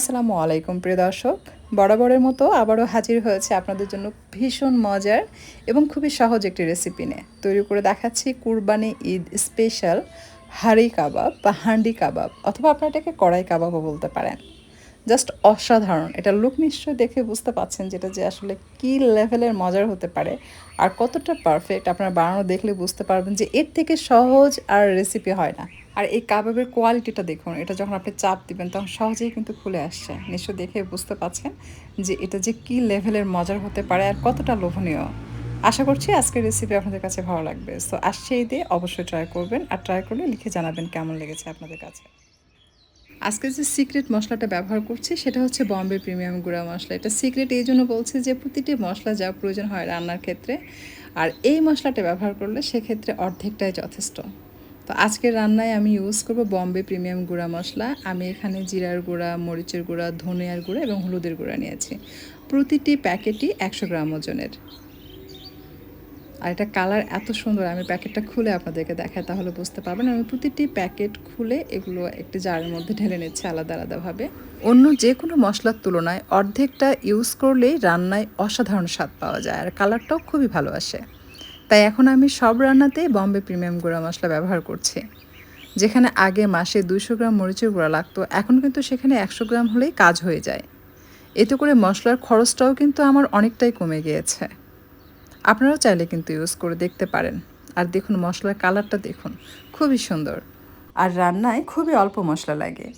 আসসালামু আলাইকুম, প্রিয় দর্শক। বরাবরের মতো আবারও হাজির হয়েছে আপনাদের জন্য ভীষণ মজার এবং খুবই সহজ একটি রেসিপি নিয়ে। তৈরি করে দেখাচ্ছি কুরবানি ঈদ স্পেশাল হাড়ি কাবাব বা হান্ডি কাবাব অথবা আপনারা এটাকে কড়াই কাবাবও বলতে পারেন। জাস্ট অসাধারণ। এটা লুক নিশ্চয় দেখে বুঝতে পাচ্ছেন যেটা যে আসলে কী লেভেলের মজার হতে পারে আর কতটা পারফেক্ট আপনারা বানানো দেখলে বুঝতে পারবেন যে এর থেকে সহজ আর রেসিপি হয় না। আর এই কাবাবের কোয়ালিটিটা দেখুন, এটা যখন আপনি চাপ দিবেন তখন সহজেই কিন্তু খুলে আসছে। নিশ্চয় দেখে বুঝতে পাচ্ছেন যে এটা যে কী লেভেলের মজার হতে পারে আর কতটা লোভনীয়। আশা করছি আজকের রেসিপি আপনাদের কাছে ভালো লাগবে। সো আসছে এই দিয়ে অবশ্যই ট্রাই করবেন আর ট্রাই করলে লিখে জানাবেন কেমন লেগেছে আপনাদের কাছে। আজকে যে সিক্রেট মশলাটা ব্যবহার করছি সেটা হচ্ছে বম্বে প্রিমিয়াম গুঁড়া মশলা। এটা সিক্রেট এই জন্য বলছি যে প্রতিটি মশলা যা প্রয়োজন হয় রান্নার ক্ষেত্রে, আর এই মশলাটা ব্যবহার করলে সেক্ষেত্রে অর্ধেকটাই যথেষ্ট। তো আজকের রান্নায় আমি ইউজ করব বম্বে প্রিমিয়াম গুঁড়া মশলা। আমি এখানে জিরার গুঁড়া, মরিচের গুঁড়া, ধনিয়ার গুঁড়া এবং হলুদের গুঁড়া নিয়েছি। প্রতিটি প্যাকেটই একশো গ্রাম ওজনের। আর এটা কালার এত সুন্দর, আমি প্যাকেটটা খুলে আপনাদেরকে দেখাই, তাহলে বুঝতে পারবেন। আমি প্রতিটি প্যাকেট খুলে এগুলো একটি জারের মধ্যে ঢেলে নিচ্ছি আলাদা আলাদাভাবে। অন্য যে কোনো মশলার তুলনায় অর্ধেকটা ইউজ করলেই রান্নায় অসাধারণ স্বাদ পাওয়া যায়, আর কালারটাও খুবই ভালো আসে। তাই এখন আমি সব রান্নাতেই বম্বে প্রিমিয়াম গুঁড়া মশলা ব্যবহার করছি। যেখানে আগে মাসে দুইশো গ্রাম মরিচের গুঁড়া লাগতো, এখন কিন্তু সেখানে একশো গ্রাম হলেই কাজ হয়ে যায়। এতে করে মশলার খরচটাও কিন্তু আমার অনেকটাই কমে গিয়েছে। আপনারাও চাইলে কিন্তু ইউজ করে দেখতে পারেন। আর দেখুন, মশলার কালারটা দেখুন, খুবই সুন্দর। আর রান্নায় খুবই অল্প মশলা লাগে।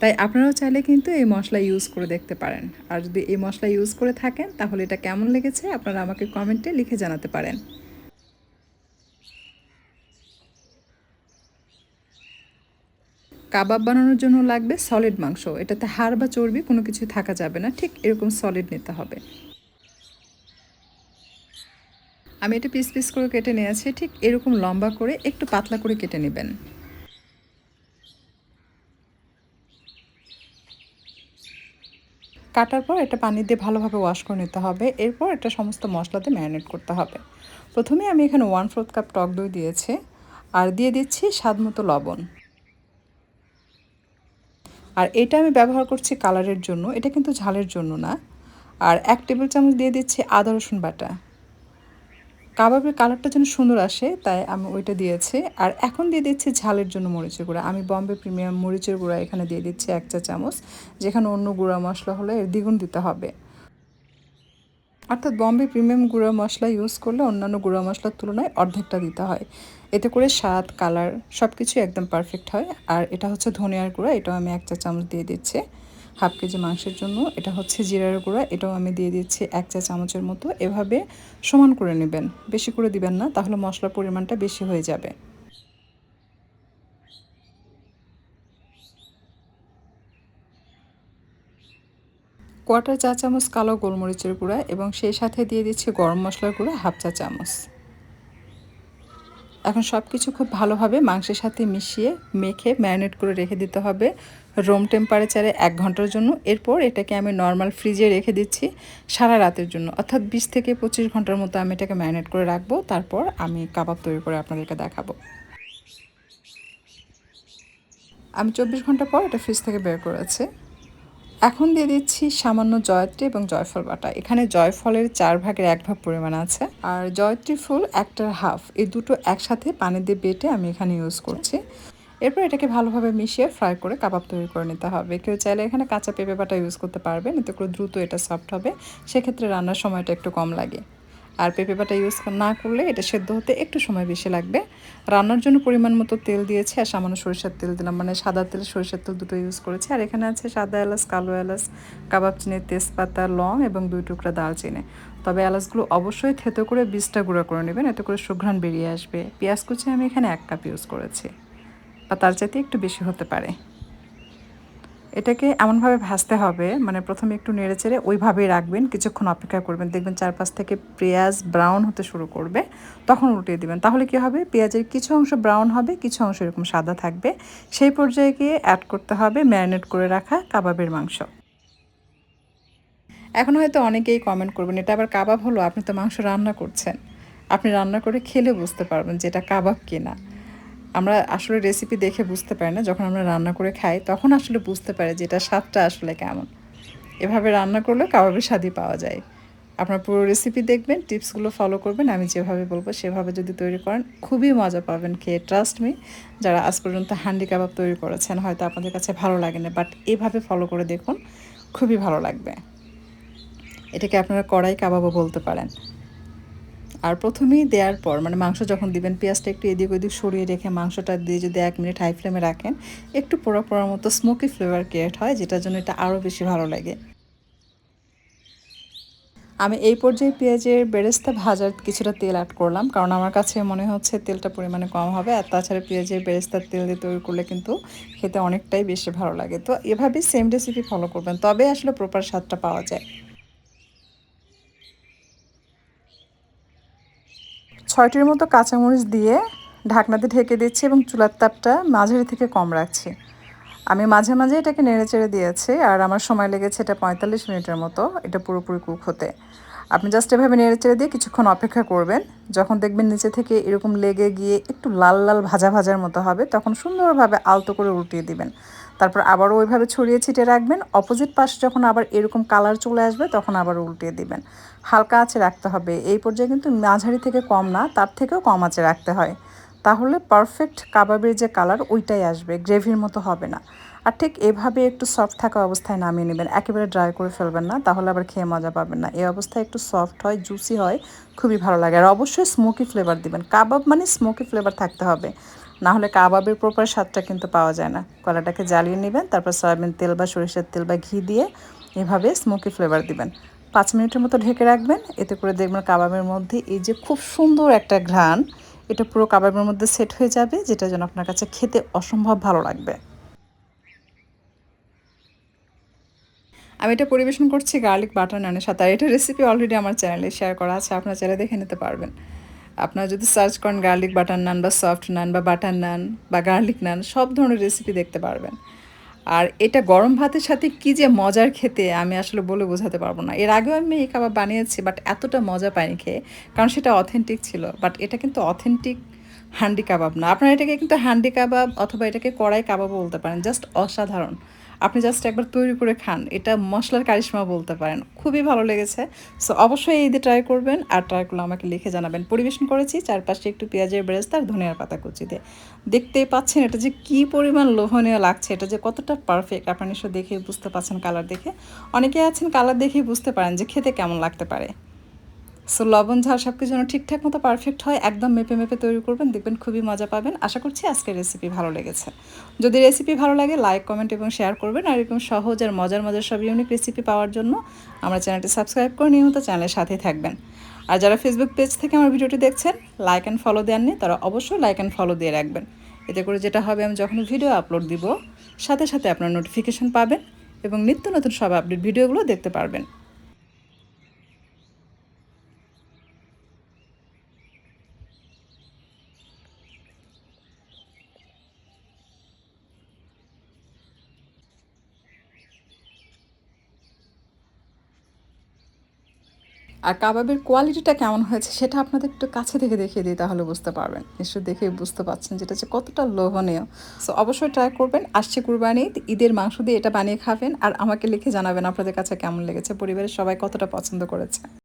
তাই আপনারাও চাইলে কিন্তু এই মশলা ইউজ করে দেখতে পারেন। আর যদি এই মশলা ইউজ করে থাকেন, তাহলে এটা কেমন লেগেছে, আপনারা আমাকে কমেন্টে লিখে জানাতে পারেন। কাবাব বানানোর জন্য লাগবে সলিড মাংস। এটাতে হাড় বা চর্বি কোনো কিছু থাকা যাবে না, ঠিক এরকম সলিড নিতে হবে। আমি এটা পিস পিস করে কেটে নিয়েছি, ঠিক এরকম লম্বা করে, একটু পাতলা করে কেটে নেবেন। কাটার পর এটা পানি দিয়ে ভালোভাবে ওয়াশ করে নিতে হবে, এরপর এটা সমস্ত মশলাতে ম্যারিনেট করতে হবে। প্রথমে আমি এখানে ওয়ান ফোর্থ কাপ টক দই দিয়েছি, আর দিয়ে দিচ্ছি স্বাদ মতো লবণ। আর এটা আমি ব্যবহার করছি কালারের জন্য, এটা কিন্তু ঝালের জন্য না। আর এক টেবিল চামচ দিয়ে দিচ্ছি আদা, রসুন বাটা। কাবাবের কালারটা যেন সুন্দর আসে, তাই আমি ওইটা দিয়েছি। আর এখন দিয়ে দিচ্ছি ঝালের জন্য মরিচের গুঁড়া। আমি বম্বে প্রিমিয়াম মরিচের গুঁড়া এখানে দিয়ে দিচ্ছি এক চা চামচ, যেখানে অন্য গুঁড়া মশলা হলে এর দ্বিগুণ দিতে হবে। অর্থাৎ বম্বে প্রিমিয়াম গুঁড়া মশলা ইউজ করলে অন্যান্য গুঁড়া মশলার তুলনায় অর্ধেকটা দিতে হয়। এতে করে স্বাদ, কালার সব কিছু একদম পারফেক্ট হয়। আর এটা হচ্ছে ধনিয়ার গুঁড়া, এটাও আমি এক চা চামচ দিয়ে দিচ্ছি। হাফ কেজি মাংসের জন্য। এটা হচ্ছে জিরার গুঁড়া, এটাও আমি দিয়ে দিচ্ছি এক চা চামচের মতো। এভাবে সমান করে নেবেন, বেশি করে দিবেন না, তাহলে মশলার পরিমাণটা বেশি হয়ে যাবে। কোয়াটার চা চামচ কালো গোলমরিচের গুঁড়া এবং সেই সাথে দিয়ে দিচ্ছি গরম মশলার গুঁড়া হাফ চা চামচ। এখন সব কিছু খুব ভালোভাবে মাংসের সাথে মিশিয়ে মেখে ম্যারিনেট করে রেখে দিতে হবে রুম টেম্পারেচারে এক ঘণ্টার জন্য। এরপর এটাকে আমি নর্মাল ফ্রিজে রেখে দিচ্ছি সারা রাতের জন্য। অর্থাৎ বিশ থেকে পঁচিশ ঘণ্টার মতো আমি এটাকে ম্যারিনেট করে রাখব। তারপর আমি কাবাব তৈরি করে আপনাদেরকে দেখাবো। আমি চব্বিশ ঘণ্টা পর এটা ফ্রিজ থেকে বের করেছি। এখন দিয়ে দিচ্ছি সামান্য জয়ত্রী এবং জয়ফল বাটা। এখানে জয়ফলের চার ভাগের এক ভাগ পরিমাণ আছে। আর জয়ত্রী ফুল একটার হাফ। এই দুটো একসাথে পানি দিয়ে বেটে আমি এখানে ইউজ করছি। এরপর এটাকে ভালোভাবে মিশিয়ে ফ্রাই করে কাবাব তৈরি করে নিতে হবে। কেউ চাইলে এখানে কাঁচা পেঁপে বাটা ইউজ করতে পারবে, এতে করে দ্রুত এটা সফট হবে। সেক্ষেত্রে রান্নার সময়টা একটু কম লাগে। আর পেঁপে বাটা ইউজ না করলে এটা সেদ্ধ হতে একটু সময় বেশি লাগবে। রান্নার জন্য পরিমাণ মতো তেল দিয়েছি আর সামান্য সরিষার তেল দিলাম। মানে সাদা তেল, সরিষার তেল দুটো ইউজ করেছি। আর এখানে আছে সাদা এলাচ, কালো এলাচ, কাবাব চিনি তেজপাতা, লং এবং দুই টুকরা দালচিনি তবে এলাচগুলো অবশ্যই থেতো করে বীজটা গুঁড়ো করে নেবেন। এতে করে সুঘ্রাণ বেরিয়ে আসবে। পেঁয়াজ কুচি আমি এখানে এক কাপ ইউজ করেছি। বা তার চাইতে একটু বেশি হতে পারে। এটাকে এমনভাবে ভাজতে হবে মানে প্রথমে একটু নেড়ে চেড়ে ওইভাবেই রাখবেন, কিছুক্ষণ অপেক্ষা করবেন। দেখবেন চারপাশ থেকে পেঁয়াজ ব্রাউন হতে শুরু করবে, তখন উল্টিয়ে দিবেন। তাহলে কি হবে? পেঁয়াজের কিছু অংশ ব্রাউন হবে, কিছু অংশ এরকম সাদা থাকবে। সেই পর্যায়ে গিয়ে অ্যাড করতে হবে ম্যারিনেট করে রাখা কাবাবের মাংস। এখন হয়তো অনেকেই কমেন্ট করবেন, এটা আবার কাবাব হলো? আপনি তো মাংস রান্না করছেন। আপনি রান্না করে খেলে বুঝতে পারবেন যে এটা কাবাব কিনা। আমরা আসলে রেসিপি দেখে বুঝতে পারি না, যখন আমরা রান্না করে খাই, তখন আসলে বুঝতে পারি যে এটা স্বাদটা আসলে কেমন। এভাবে রান্না করলে কাবাবের স্বাদই পাওয়া যায়। আপনার পুরো রেসিপি দেখবেন টিপসগুলো ফলো করবেন, আমি যেভাবে বলব সেভাবে যদি তৈরি করেন, খুবই মজা পাবেন খেয়ে ট্রাস্ট মি যারা আজ পর্যন্ত হান্ডি কাবাব তৈরি করেছেন, হয়তো আপনাদের কাছে ভালো লাগে না বাট এভাবে ফলো করে দেখুন, খুবই ভালো লাগবে। এটাকে আপনারা কড়াই কাবাবও বলতে পারেন। আর প্রথমেই দেওয়ার পর মানে মাংস যখন দিবেন, পেঁয়াজটা একটু এদিক ওদিক সরিয়ে রেখে মাংসটা দিয়ে যদি এক মিনিট হাই ফ্লেমে রাখেন, একটু পোড়া পোড়ার মতো স্মোকি ফ্লেভার ক্রিয়েট হয়, যেটার জন্য এটা আরও বেশি ভালো লাগে। আমি এই পর্যায়ে পেঁয়াজের বেরেস্তা ভাজার কিছুটা তেল অ্যাড করলাম, কারণ আমার কাছে মনে হচ্ছে তেলটা পরিমাণে কম হবে, আর তাছাড়া পেঁয়াজের বেরেস্তার তেল দিয়ে তৈরি করলে কিন্তু খেতে অনেকটাই বেশি ভালো লাগে। তো এভাবেই সেম রেসিপি ফলো করবেন, তবে আসলে প্রপার স্বাদটা পাওয়া যায়। ছয়টির মতো কাঁচামরিচ দিয়ে ঢাকনাতে ঢেকে দিচ্ছি এবং চুলার তাপটা মাঝারি থেকে কম রাখছি। আমি মাঝে মাঝে এটাকে নেড়ে চেড়ে দিয়েছি আর আমার সময় লেগেছে এটা পঁয়তাল্লিশ মিনিটের মতো, এটা পুরোপুরি কুক হতে। আপনি জাস্ট এভাবে নেড়ে চেড়ে দিয়ে কিছুক্ষণ অপেক্ষা করবেন। যখন দেখবেন নিচে থেকে এরকম লেগে গিয়ে একটু লাল লাল ভাজা ভাজার মতো হবে, তখন সুন্দরভাবে আলতো করে উল্টিয়ে দিবেন। তারপর আবারও ওইভাবে ছড়িয়ে ছিটিয়ে রাখবেন। অপোজিট পাশে যখন আবার এরকম কালার চলে আসবে, তখন আবার উল্টিয়ে দিবেন। হালকা আঁচে রাখতে হবে। এই পর্যায়ে কিন্তু মাঝারি থেকে কম না, তার থেকেও কম আঁচে রাখতে হয়। তাহলে পারফেক্ট কাবাবের যে কালার ওইটাই আসবে। গ্রেভির মতো হবে না। আর ঠিক এভাবে একটু সফট থাকা অবস্থায় নামিয়ে নেবেন। একেবারে ড্রাই করে ফেলবেন না, তাহলে আবার খেয়ে মজা পাবেন না। এই অবস্থায় একটু সফট হয় জুসি হয়, খুবই ভালো লাগে। আর অবশ্যই স্মোকি ফ্লেভার দিবেন। কাবাব মানে স্মোকি ফ্লেভার থাকতে হবে। না হলে কাবাবের প্রপার স্বাদটা কিন্তু পাওয়া যায় না। কলাটাকে জ্বালিয়ে নেবেন, তারপর সয়াবিন তেল বা সরিষার তেল বা ঘি দিয়ে এভাবে স্মোকি ফ্লেভার দিবেন। পাঁচ মিনিটের মতো ঢেকে রাখবেন, এতে করে দেখবেন কাবাবের মধ্যে এই যে খুব সুন্দর একটা ঘ্রাণ, এটা পুরো কাবাবের মধ্যে সেট হয়ে যাবে, যেটা যেন আপনার কাছে খেতে অসম্ভব ভালো লাগবে। আমি এটা পরিবেশন করছি গার্লিক বাটার নানের সাথে, আর এটা রেসিপি অলরেডি আমার চ্যানেলে শেয়ার করা আছে, আপনার চ্যানেলে দেখে নিতে পারবেন। আপনারা যদি সার্চ করেন গার্লিক বাটার নান বা সফট নান বা বাটার নান বা গার্লিক নান সব ধরনের রেসিপি দেখতে পারবেন। আর এটা গরম ভাতের সাথে কি যে মজার খেতে আমি আসলে বলে বোঝাতে পারব না। এর আগেও আমি এই কাবাব বানিয়েছি বাট এতটা মজা পাইনি খেয়ে, কারণ সেটা অথেন্টিক ছিল। বাট এটা কিন্তু অথেন্টিক হান্ডি কাবাব না। আপনারা এটাকে কিন্তু হান্ডি কাবাব অথবা এটাকে কড়াই কাবাবও বলতে পারেন জাস্ট অসাধারণ। আপনি জাস্ট একবার তৈরি করে খান, এটা মশলার কারিশমা বলতে পারেন, খুবই ভালো লেগেছে। সো অবশ্যই এই দিয়ে ট্রাই করবেন আর ট্রাইগুলো আমাকে লিখে জানাবেন। পরিবেশন করেছি, চারপাশে একটু পেঁয়াজের বেরেস্তা আর ধনিয়ার পাতা কুচি দিয়ে। দেখতেই পাচ্ছেন এটা যে কী পরিমাণ লোভনীয় লাগছে, এটা যে কতটা পারফেক্ট আপনার নিশ্চয় দেখে বুঝতে পারছেন কালার দেখে। অনেকে আছেন কালার দেখেই বুঝতে পারেন যে খেতে কেমন লাগতে পারে। সো লবণ, ঝাল সব কিছু যেন ঠিকঠাক মতো পারফেক্ট হয়, একদম মেপে মেপে তৈরি করবেন, দেখবেন খুবই মজা পাবেন। আশা করছি আজকের রেসিপি ভালো লেগেছে। যদি রেসিপি ভালো লাগে লাইক কমেন্ট এবং শেয়ার করবেন, আর এরকম সহজ আর মজার মজার সব ইউনিক রেসিপি পাওয়ার জন্য আমার চ্যানেলটি সাবস্ক্রাইব করে নিয়মিত চ্যানেলের সাথেই থাকবেন। আর যারা ফেসবুক পেজ থেকে আমার ভিডিওটি দেখছেন লাইক অ্যান্ড ফলো দেননি, তারা অবশ্যই লাইক অ্যান্ড ফলো দিয়ে রাখবেন। এতে করে যেটা হবে, আমি যখন ভিডিও আপলোড দিব, সাথে সাথে আপনার নোটিফিকেশন পাবেন এবং নিত্য নতুন সব আপডেট ভিডিওগুলো দেখতে পারবেন। আর কাবাবের কোয়ালিটিটা কেমন হয়েছে সেটা আপনাদের একটু কাছে থেকে দেখিয়ে দিই, তাহলে বুঝতে পারবেন। নিশ্চয়ই দেখে বুঝতে পারছেন যেটা যে কতটা লোভনীয়। সো অবশ্যই ট্রাই করবেন। আসছে কুরবানি, ঈদের মাংস দিয়ে এটা বানিয়ে খাবেন। আর আমাকে লিখে জানাবেন আপনাদের কাছে কেমন লেগেছে, পরিবারের সবাই কতটা পছন্দ করেছে।